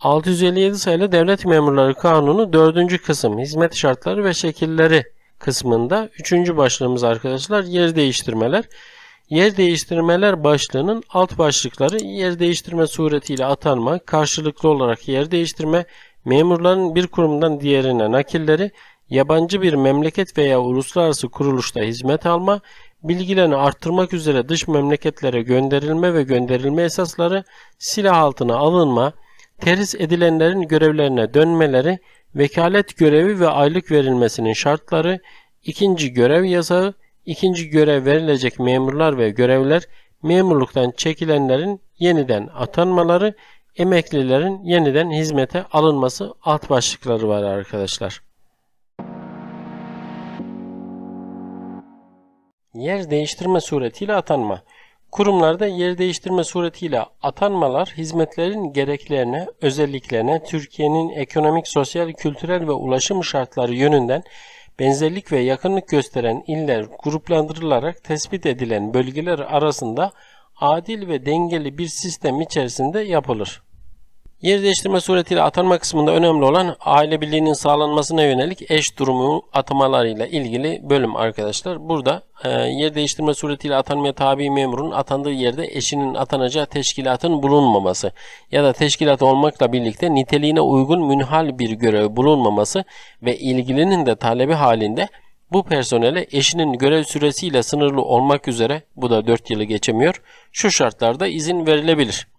657 sayılı Devlet Memurları Kanunu 4. kısım hizmet şartları ve şekilleri kısmında 3. başlığımız arkadaşlar yer değiştirmeler. Yer değiştirmeler başlığının alt başlıkları yer değiştirme suretiyle atanma, karşılıklı olarak yer değiştirme, memurların bir kurumdan diğerine nakilleri, yabancı bir memleket veya uluslararası kuruluşta hizmet alma, bilgilerini arttırmak üzere dış memleketlere gönderilme ve gönderilme esasları, silah altına alınma, terhis edilenlerin görevlerine dönmeleri, vekalet görevi ve aylık verilmesinin şartları, ikinci görev yasağı, ikinci görev verilecek memurlar ve görevler, memurluktan çekilenlerin yeniden atanmaları, emeklilerin yeniden hizmete alınması alt başlıkları var arkadaşlar. Yer değiştirme suretiyle atanma. Kurumlarda yer değiştirme suretiyle atanmalar hizmetlerin gereklerine, özelliklerine, Türkiye'nin ekonomik, sosyal, kültürel ve ulaşım şartları yönünden benzerlik ve yakınlık gösteren iller gruplandırılarak tespit edilen bölgeler arasında adil ve dengeli bir sistem içerisinde yapılır. Yer değiştirme suretiyle atanma kısmında önemli olan aile birliğinin sağlanmasına yönelik eş durumu atamalarıyla ilgili bölüm arkadaşlar. Burada e, yer değiştirme suretiyle atanmaya tabi memurun atandığı yerde eşinin atanacağı teşkilatın bulunmaması ya da teşkilat olmakla birlikte niteliğine uygun münhal bir görev bulunmaması ve ilgilinin de talebi halinde bu personele eşinin görev süresiyle sınırlı olmak üzere bu da 4 yılı geçemiyor. Şu şartlarda izin verilebilir.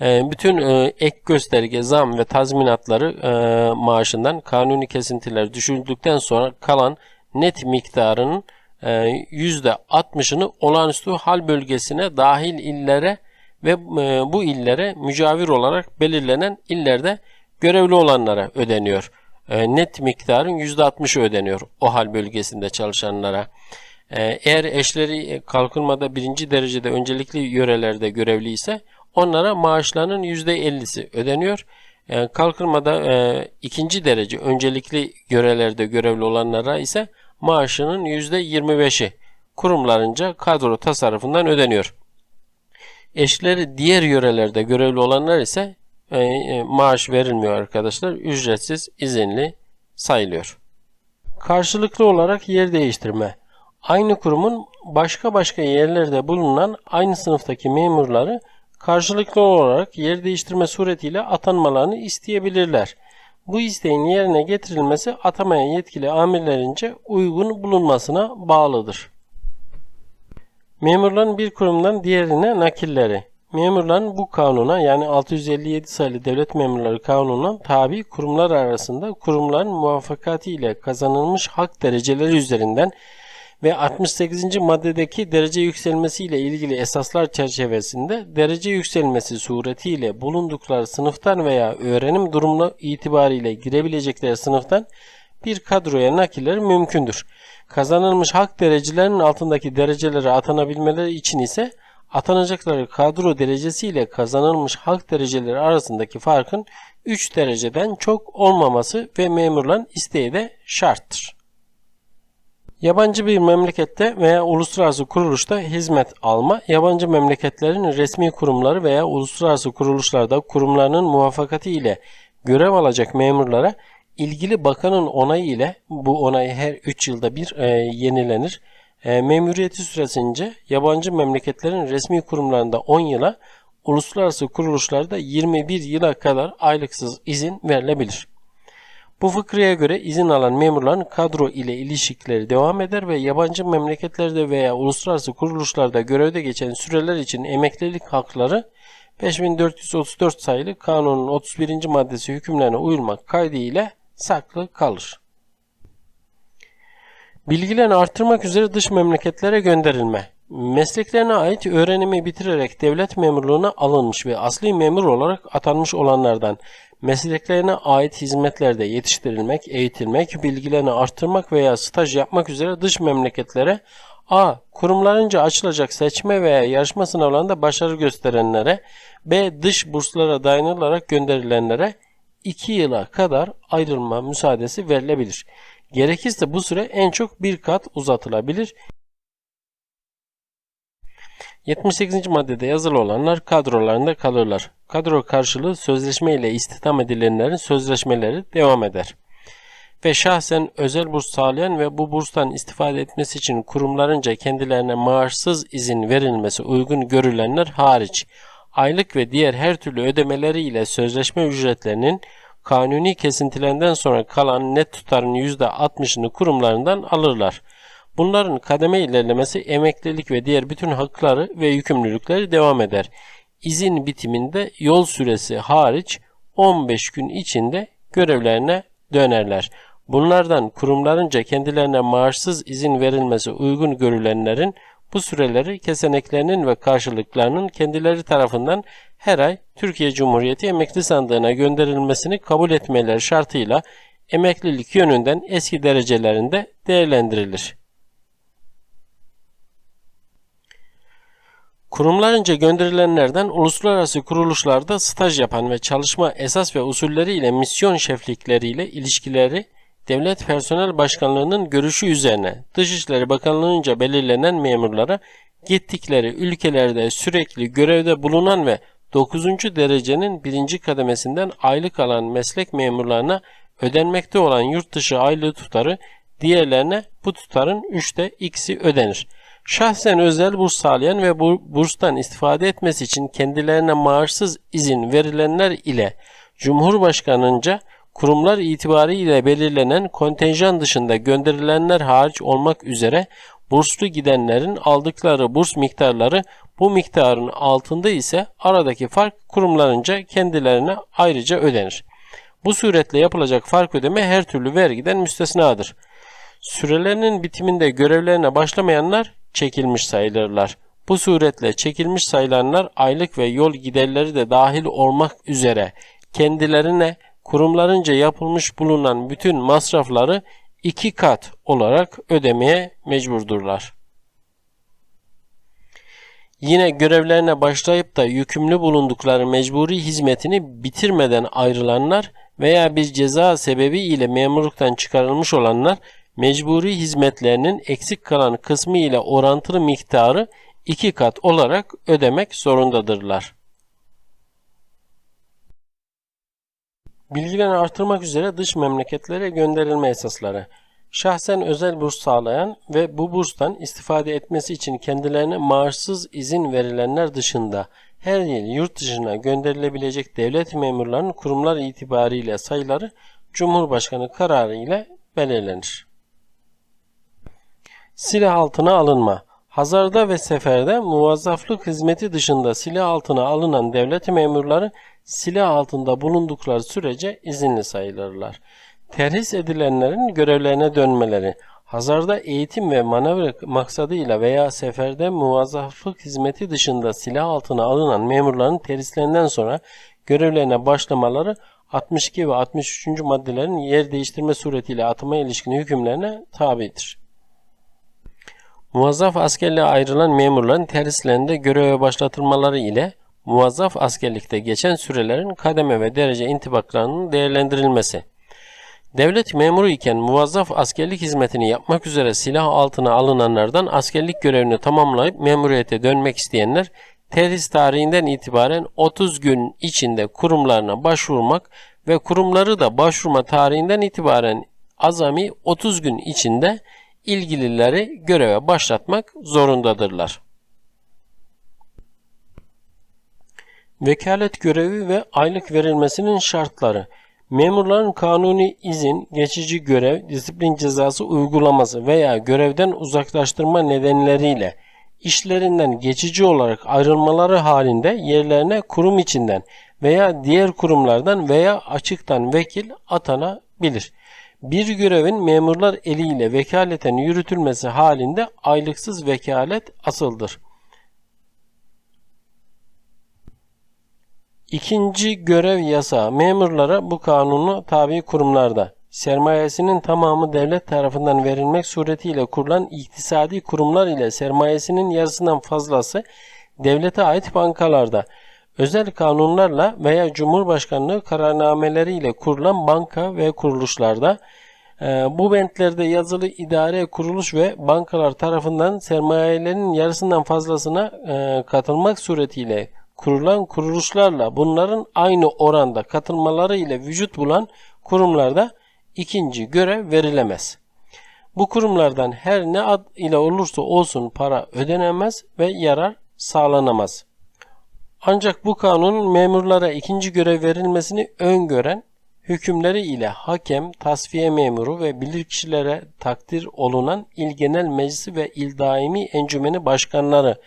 E, bütün e, ek gösterge, zam ve tazminatları e, maaşından kanuni kesintiler düşürdükten sonra kalan net miktarının %60'ını olağanüstü hal bölgesine dahil illere ve bu illere mücavir olarak belirlenen illerde görevli olanlara ödeniyor. Net miktarın %60'ı ödeniyor o hal bölgesinde çalışanlara. Eğer eşleri kalkınmada birinci derecede öncelikli yörelerde görevli ise onlara maaşlarının %50'si ödeniyor. Yani kalkınmada e, ikinci derece öncelikli görevlerde görevli olanlara ise maaşının %25'i kurumlarınca kadro tasarrufundan ödeniyor. Eşleri diğer yörelerde görevli olanlar ise e, e, maaş verilmiyor arkadaşlar. Ücretsiz, izinli sayılıyor. Karşılıklı olarak yer değiştirme. Aynı kurumun başka başka yerlerde bulunan aynı sınıftaki memurları karşılıklı olarak yer değiştirme suretiyle atanmalarını isteyebilirler. Bu isteğin yerine getirilmesi atamaya yetkili amirlerince uygun bulunmasına bağlıdır. Memurların bir kurumdan diğerine nakilleri. Memurların bu kanuna yani 657 sayılı Devlet Memurları Kanunu'na tabi kurumlar arasında kurumların muvaffakati ile kazanılmış hak dereceleri üzerinden ve 68. maddedeki derece yükselmesi ile ilgili esaslar çerçevesinde derece yükselmesi suretiyle bulundukları sınıftan veya öğrenim durumu itibariyle girebilecekleri sınıftan bir kadroya nakilleri mümkündür. Kazanılmış hak derecelerinin altındaki derecelere atanabilmeleri için ise atanacakları kadro derecesi ile kazanılmış hak dereceleri arasındaki farkın 3 dereceden çok olmaması ve memurların isteği de şarttır. Yabancı bir memlekette veya uluslararası kuruluşta hizmet alma, yabancı memleketlerin resmi kurumları veya uluslararası kuruluşlarda kurumlarının muvaffakati ile görev alacak memurlara ilgili bakanın onayı ile bu onay her 3 yılda bir e, yenilenir. E, memuriyeti süresince yabancı memleketlerin resmi kurumlarında 10 yıla, uluslararası kuruluşlarda 21 yıla kadar aylıksız izin verilebilir. Bu fıkraya göre izin alan memurların kadro ile ilişkileri devam eder ve yabancı memleketlerde veya uluslararası kuruluşlarda görevde geçen süreler için emeklilik hakları 5434 sayılı kanunun 31. maddesi hükümlerine uyulmak kaydıyla saklı kalır. Bilgilerini arttırmak üzere dış memleketlere gönderilme. Mesleklerine ait öğrenimi bitirerek devlet memurluğuna alınmış ve asli memur olarak atanmış olanlardan mesleklerine ait hizmetlerde yetiştirilmek, eğitilmek, bilgilerini arttırmak veya staj yapmak üzere dış memleketlere A. Kurumlarınca açılacak seçme veya yarışma sınavlarında başarı gösterenlere B. Dış burslara dayanılarak gönderilenlere 2 yıla kadar ayrılma müsaadesi verilebilir. Gerekirse bu süre en çok bir kat uzatılabilir. 78. maddede yazılı olanlar kadrolarında kalırlar. Kadro karşılığı sözleşme ile istihdam edilenlerin sözleşmeleri devam eder. Ve şahsen özel burs sağlayan ve bu burstan istifade etmesi için kurumlarınca kendilerine maaşsız izin verilmesi uygun görülenler hariç aylık ve diğer her türlü ödemeleri ile sözleşme ücretlerinin kanuni kesintilerinden sonra kalan net tutarın %60'ını kurumlarından alırlar. Bunların kademe ilerlemesi emeklilik ve diğer bütün hakları ve yükümlülükleri devam eder. İzin bitiminde yol süresi hariç 15 gün içinde görevlerine dönerler. Bunlardan kurumlarınca kendilerine maaşsız izin verilmesi uygun görülenlerin bu süreleri keseneklerinin ve karşılıklarının kendileri tarafından her ay Türkiye Cumhuriyeti Emekli Sandığı'na gönderilmesini kabul etmeleri şartıyla emeklilik yönünden eski derecelerinde değerlendirilir. Kurumlarınca gönderilenlerden uluslararası kuruluşlarda staj yapan ve çalışma esas ve usulleri ile misyon şeflikleriyle ilişkileri Devlet Personel Başkanlığı'nın görüşü üzerine Dışişleri Bakanlığı'nca belirlenen memurlara gittikleri ülkelerde sürekli görevde bulunan ve 9. derecenin 1. kademesinden aylık alan meslek memurlarına ödenmekte olan yurt dışı aylığı tutarı diğerlerine bu tutarın 3'te x'i ödenir. Şahsen özel burs sağlayan ve bu burstan istifade etmesi için kendilerine maaşsız izin verilenler ile Cumhurbaşkanınca kurumlar itibariyle belirlenen kontenjan dışında gönderilenler hariç olmak üzere burslu gidenlerin aldıkları burs miktarları bu miktarın altında ise aradaki fark kurumlarınca kendilerine ayrıca ödenir. Bu suretle yapılacak fark ödeme her türlü vergiden müstesnadır. Sürelerinin bitiminde görevlerine başlamayanlar çekilmiş sayılırlar. Bu suretle çekilmiş sayılanlar aylık ve yol giderleri de dahil olmak üzere kendilerine kurumlarınca yapılmış bulunan bütün masrafları iki kat olarak ödemeye mecburdurlar. Yine görevlerine başlayıp da yükümlü bulundukları mecburi hizmetini bitirmeden ayrılanlar veya bir ceza sebebi ile memurluktan çıkarılmış olanlar mecburi hizmetlerinin eksik kalan kısmı ile orantılı miktarı iki kat olarak ödemek zorundadırlar. Bilgilerini artırmak üzere dış memleketlere gönderilme esasları. Şahsen özel burs sağlayan ve bu burstan istifade etmesi için kendilerine maaşsız izin verilenler dışında her yıl yurt dışına gönderilebilecek devlet memurlarının kurumlar itibariyle sayıları Cumhurbaşkanı kararı ile belirlenir. Silah altına alınma Hazarda ve seferde muvazzaflık hizmeti dışında silah altına alınan devlet memurları silah altında bulundukları sürece izinli sayılırlar. Terhis edilenlerin görevlerine dönmeleri, hazarda eğitim ve manevra maksadıyla veya seferde muvazzaflık hizmeti dışında silah altına alınan memurların terhislerinden sonra görevlerine başlamaları 62 ve 63. maddelerin yer değiştirme suretiyle atama ilişkin hükümlerine tabidir. Muvazzaf askerliğe ayrılan memurların terhislerinde göreve başlatılmaları ile muvazzaf askerlikte geçen sürelerin kademe ve derece intibaklarının değerlendirilmesi. Devlet memuru iken muvazzaf askerlik hizmetini yapmak üzere silah altına alınanlardan askerlik görevini tamamlayıp memuriyete dönmek isteyenler terhis tarihinden itibaren 30 gün içinde kurumlarına başvurmak ve kurumları da başvurma tarihinden itibaren azami 30 gün içinde ilgilileri göreve başlatmak zorundadırlar. Vekalet görevi ve aylık verilmesinin şartları Memurların kanuni izin, geçici görev, disiplin cezası uygulaması veya görevden uzaklaştırma nedenleriyle işlerinden geçici olarak ayrılmaları halinde yerlerine kurum içinden veya diğer kurumlardan veya açıktan vekil atanabilir. Bir görevin memurlar eliyle vekaleten yürütülmesi halinde aylıksız vekalet asıldır. İkinci görev yasağı memurlara bu kanunu tabi kurumlarda sermayesinin tamamı devlet tarafından verilmek suretiyle kurulan iktisadi kurumlar ile sermayesinin yarısından fazlası devlete ait bankalarda özel kanunlarla veya Cumhurbaşkanlığı kararnameleriyle kurulan banka ve kuruluşlarda e, bu bentlerde yazılı idare, kuruluş ve bankalar tarafından sermayelerin yarısından fazlasına e, katılmak suretiyle kurulan kuruluşlarla bunların aynı oranda katılmaları ile vücut bulan kurumlarda ikinci görev verilemez. Bu kurumlardan her ne ad ile olursa olsun para ödenemez ve yarar sağlanamaz. Ancak bu kanun memurlara ikinci görev verilmesini öngören hükümleri ile hakem, tasfiye memuru ve bilirkişilere takdir olunan İl Genel Meclisi ve İl Daimi Encümeni Başkanları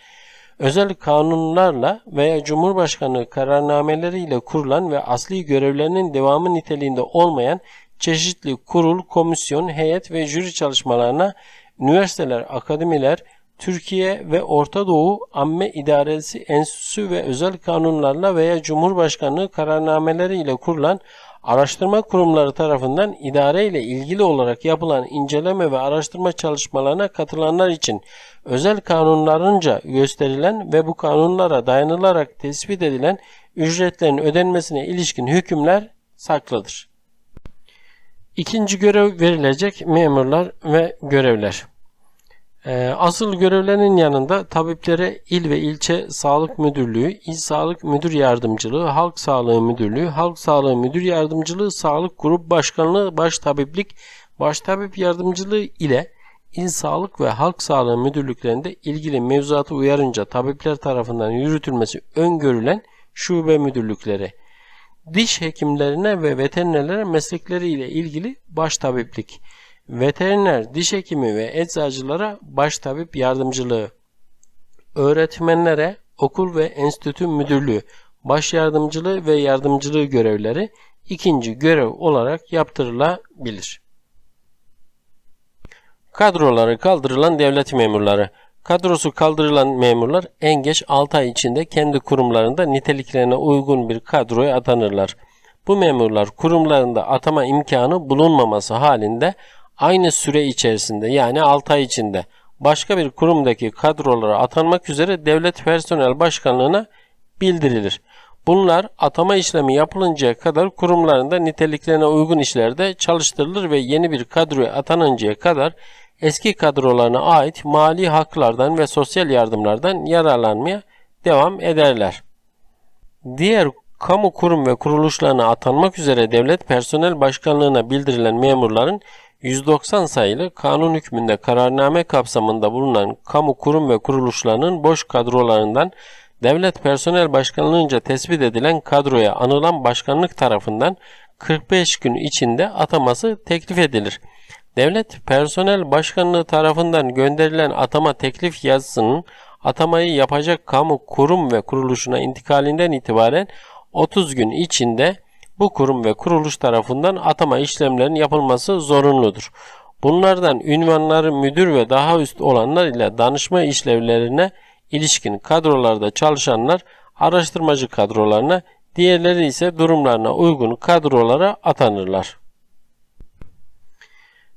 özel kanunlarla veya Cumhurbaşkanı kararnameleriyle kurulan ve asli görevlerinin devamı niteliğinde olmayan çeşitli kurul, komisyon, heyet ve jüri çalışmalarına üniversiteler, akademiler, Türkiye ve Orta Doğu Amme İdaresi Enstitüsü ve özel kanunlarla veya Cumhurbaşkanlığı kararnameleri ile kurulan araştırma kurumları tarafından idare ile ilgili olarak yapılan inceleme ve araştırma çalışmalarına katılanlar için özel kanunlarınca gösterilen ve bu kanunlara dayanılarak tespit edilen ücretlerin ödenmesine ilişkin hükümler saklıdır. İkinci görev verilecek memurlar ve görevler. Ee, Asıl görevlerinin yanında tabiplere il ve ilçe sağlık müdürlüğü, il sağlık müdür yardımcılığı, halk sağlığı müdürlüğü, halk sağlığı müdür yardımcılığı, sağlık grup başkanlığı, baş tabiplik, baş tabip yardımcılığı ile il sağlık ve halk sağlığı müdürlüklerinde ilgili mevzuatı uyarınca tabipler tarafından yürütülmesi öngörülen şube müdürlükleri, diş hekimlerine ve veterinerlere meslekleriyle ilgili baş tabiplik, veteriner, diş hekimi ve eczacılara baş tabip yardımcılığı, öğretmenlere okul ve enstitü müdürlüğü, baş yardımcılığı ve yardımcılığı görevleri ikinci görev olarak yaptırılabilir. Kadroları kaldırılan devlet memurları Kadrosu kaldırılan memurlar en geç 6 ay içinde kendi kurumlarında niteliklerine uygun bir kadroya atanırlar. Bu memurlar kurumlarında atama imkanı bulunmaması halinde aynı süre içerisinde yani 6 ay içinde başka bir kurumdaki kadrolara atanmak üzere devlet personel başkanlığına bildirilir. Bunlar atama işlemi yapılıncaya kadar kurumlarında niteliklerine uygun işlerde çalıştırılır ve yeni bir kadroya atanıncaya kadar eski kadrolarına ait mali haklardan ve sosyal yardımlardan yararlanmaya devam ederler. Diğer kamu kurum ve kuruluşlarına atanmak üzere devlet personel başkanlığına bildirilen memurların 190 sayılı kanun hükmünde kararname kapsamında bulunan kamu kurum ve kuruluşlarının boş kadrolarından devlet personel başkanlığınca tespit edilen kadroya anılan başkanlık tarafından 45 gün içinde ataması teklif edilir. Devlet Personel Başkanlığı tarafından gönderilen atama teklif yazısının atamayı yapacak kamu kurum ve kuruluşuna intikalinden itibaren 30 gün içinde bu kurum ve kuruluş tarafından atama işlemlerinin yapılması zorunludur. Bunlardan ünvanları müdür ve daha üst olanlar ile danışma işlevlerine ilişkin kadrolarda çalışanlar araştırmacı kadrolarına, diğerleri ise durumlarına uygun kadrolara atanırlar.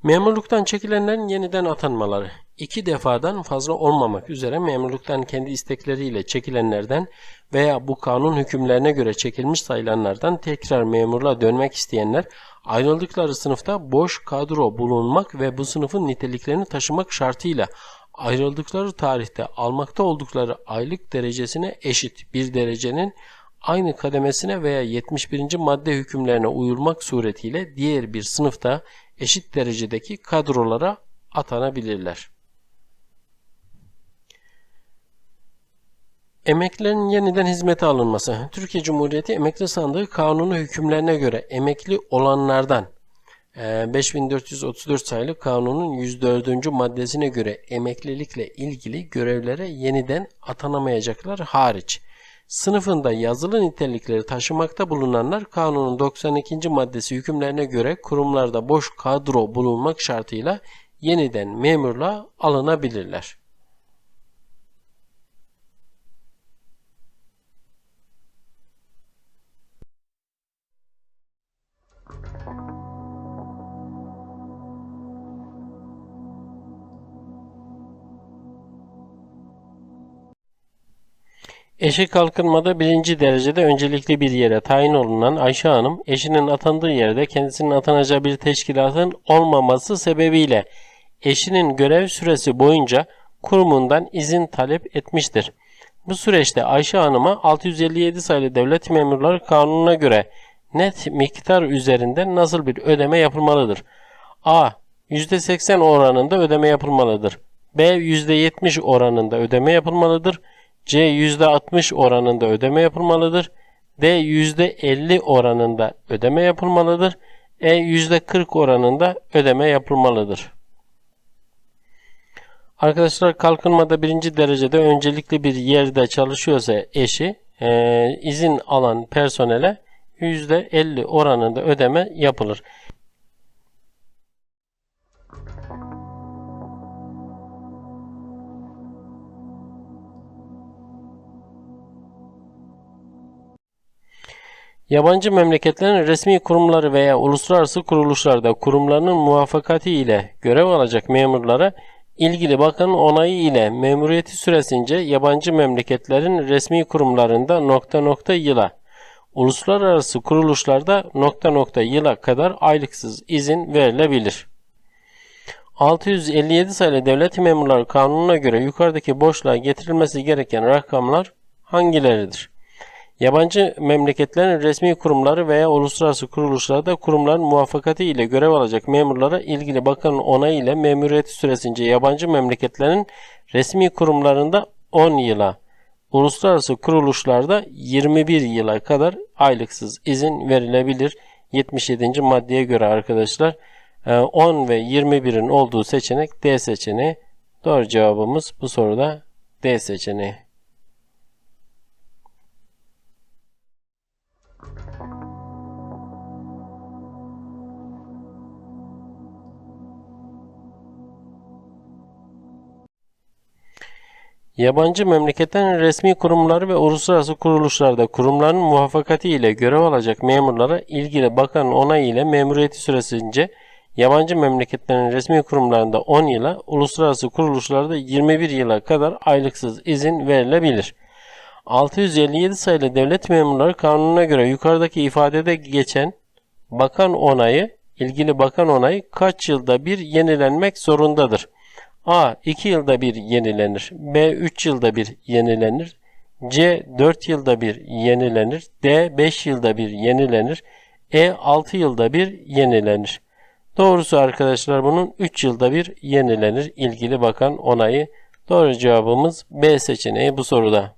Memurluktan çekilenlerin yeniden atanmaları. İki defadan fazla olmamak üzere memurluktan kendi istekleriyle çekilenlerden veya bu kanun hükümlerine göre çekilmiş sayılanlardan tekrar memurluğa dönmek isteyenler ayrıldıkları sınıfta boş kadro bulunmak ve bu sınıfın niteliklerini taşımak şartıyla ayrıldıkları tarihte almakta oldukları aylık derecesine eşit bir derecenin aynı kademesine veya 71. madde hükümlerine uyulmak suretiyle diğer bir sınıfta eşit derecedeki kadrolara atanabilirler. Emeklilerin yeniden hizmete alınması. Türkiye Cumhuriyeti Emekli Sandığı Kanunu hükümlerine göre emekli olanlardan 5434 sayılı kanunun 104. maddesine göre emeklilikle ilgili görevlere yeniden atanamayacaklar hariç sınıfında yazılı nitelikleri taşımakta bulunanlar kanunun 92. maddesi hükümlerine göre kurumlarda boş kadro bulunmak şartıyla yeniden memurluğa alınabilirler. Eşi kalkınmada birinci derecede öncelikli bir yere tayin olunan Ayşe Hanım, eşinin atandığı yerde kendisinin atanacağı bir teşkilatın olmaması sebebiyle eşinin görev süresi boyunca kurumundan izin talep etmiştir. Bu süreçte Ayşe Hanım'a 657 sayılı Devlet Memurları Kanunu'na göre net miktar üzerinden nasıl bir ödeme yapılmalıdır? A. %80 oranında ödeme yapılmalıdır. B. %70 oranında ödeme yapılmalıdır. C. %60 oranında ödeme yapılmalıdır. D. %50 oranında ödeme yapılmalıdır. E. %40 oranında ödeme yapılmalıdır. Arkadaşlar kalkınmada birinci derecede öncelikli bir yerde çalışıyorsa eşi e, izin alan personele %50 oranında ödeme yapılır. Yabancı memleketlerin resmi kurumları veya uluslararası kuruluşlarda kurumlarının muvaffakati ile görev alacak memurlara ilgili bakanın onayı ile memuriyeti süresince yabancı memleketlerin resmi kurumlarında nokta nokta yıla, uluslararası kuruluşlarda nokta nokta yıla kadar aylıksız izin verilebilir. 657 sayılı Devlet Memurları Kanunu'na göre yukarıdaki boşluğa getirilmesi gereken rakamlar hangileridir? Yabancı memleketlerin resmi kurumları veya uluslararası kuruluşlarda kurumların muvaffakati ile görev alacak memurlara ilgili bakanın onayı ile memuriyeti süresince yabancı memleketlerin resmi kurumlarında 10 yıla, uluslararası kuruluşlarda 21 yıla kadar aylıksız izin verilebilir. 77. maddeye göre arkadaşlar 10 ve 21'in olduğu seçenek D seçeneği. Doğru cevabımız bu soruda D seçeneği. Yabancı memleketlerin resmi kurumları ve uluslararası kuruluşlarda kurumların muvaffakati ile görev alacak memurlara ilgili bakanın onayı ile memuriyeti süresince yabancı memleketlerin resmi kurumlarında 10 yıla, uluslararası kuruluşlarda 21 yıla kadar aylıksız izin verilebilir. 657 sayılı Devlet Memurları Kanunu'na göre yukarıdaki ifadede geçen bakan onayı, ilgili bakan onayı kaç yılda bir yenilenmek zorundadır? A 2 yılda bir yenilenir. B 3 yılda bir yenilenir. C 4 yılda bir yenilenir. D 5 yılda bir yenilenir. E 6 yılda bir yenilenir. Doğrusu arkadaşlar bunun 3 yılda bir yenilenir. İlgili bakan onayı. Doğru cevabımız B seçeneği bu soruda.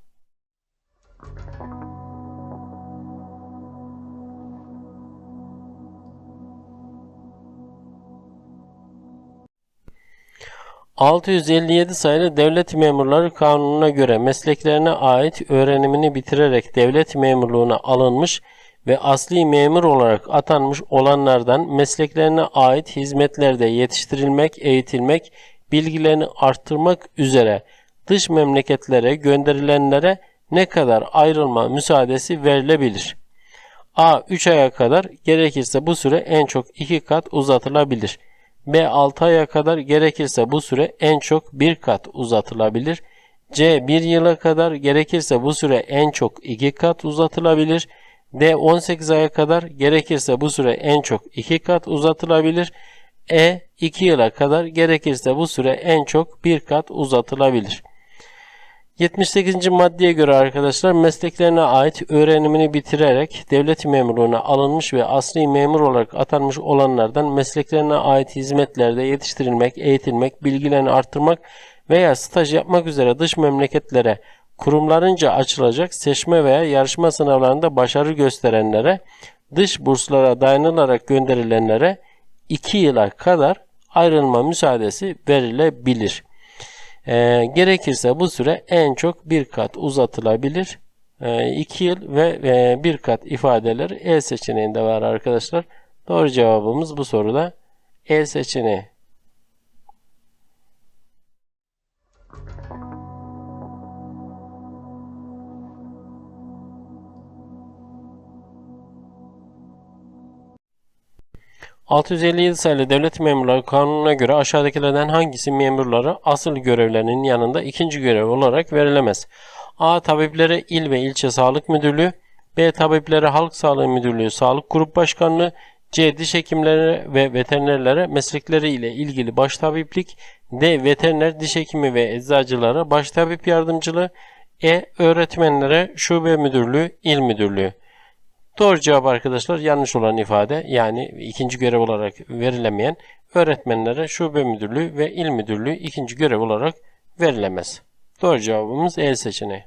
657 sayılı Devlet Memurları Kanunu'na göre mesleklerine ait öğrenimini bitirerek devlet memurluğuna alınmış ve asli memur olarak atanmış olanlardan mesleklerine ait hizmetlerde yetiştirilmek, eğitilmek, bilgilerini arttırmak üzere dış memleketlere gönderilenlere ne kadar ayrılma müsaadesi verilebilir? A. 3 aya kadar gerekirse bu süre en çok 2 kat uzatılabilir. B 6 aya kadar gerekirse bu süre en çok bir kat uzatılabilir. C 1 yıla kadar gerekirse bu süre en çok 2 kat uzatılabilir. D 18 aya kadar gerekirse bu süre en çok 2 kat uzatılabilir. E 2 yıla kadar gerekirse bu süre en çok bir kat uzatılabilir. 78. maddeye göre arkadaşlar mesleklerine ait öğrenimini bitirerek devlet memurluğuna alınmış ve asli memur olarak atanmış olanlardan mesleklerine ait hizmetlerde yetiştirilmek, eğitilmek, bilgilerini arttırmak veya staj yapmak üzere dış memleketlere kurumlarınca açılacak seçme veya yarışma sınavlarında başarı gösterenlere, dış burslara dayanılarak gönderilenlere 2 yıla kadar ayrılma müsaadesi verilebilir. E, gerekirse bu süre en çok bir kat uzatılabilir. 2 e, yıl ve e, bir kat ifadeleri E seçeneğinde var arkadaşlar. Doğru cevabımız bu soruda E seçeneği. 657 sayılı Devlet Memurları Kanunu'na göre aşağıdakilerden hangisi memurlara asıl görevlerinin yanında ikinci görev olarak verilemez? A. Tabiplere il ve ilçe sağlık müdürlüğü B. Tabiplere halk sağlığı müdürlüğü sağlık grup başkanlığı C. Diş hekimlere ve veterinerlere meslekleri ile ilgili baş tabiplik D. Veteriner diş hekimi ve eczacılara baş tabip yardımcılığı E. Öğretmenlere şube müdürlüğü, il müdürlüğü. Doğru cevap arkadaşlar yanlış olan ifade yani ikinci görev olarak verilemeyen öğretmenlere şube müdürlüğü ve il müdürlüğü ikinci görev olarak verilemez. Doğru cevabımız E seçeneği.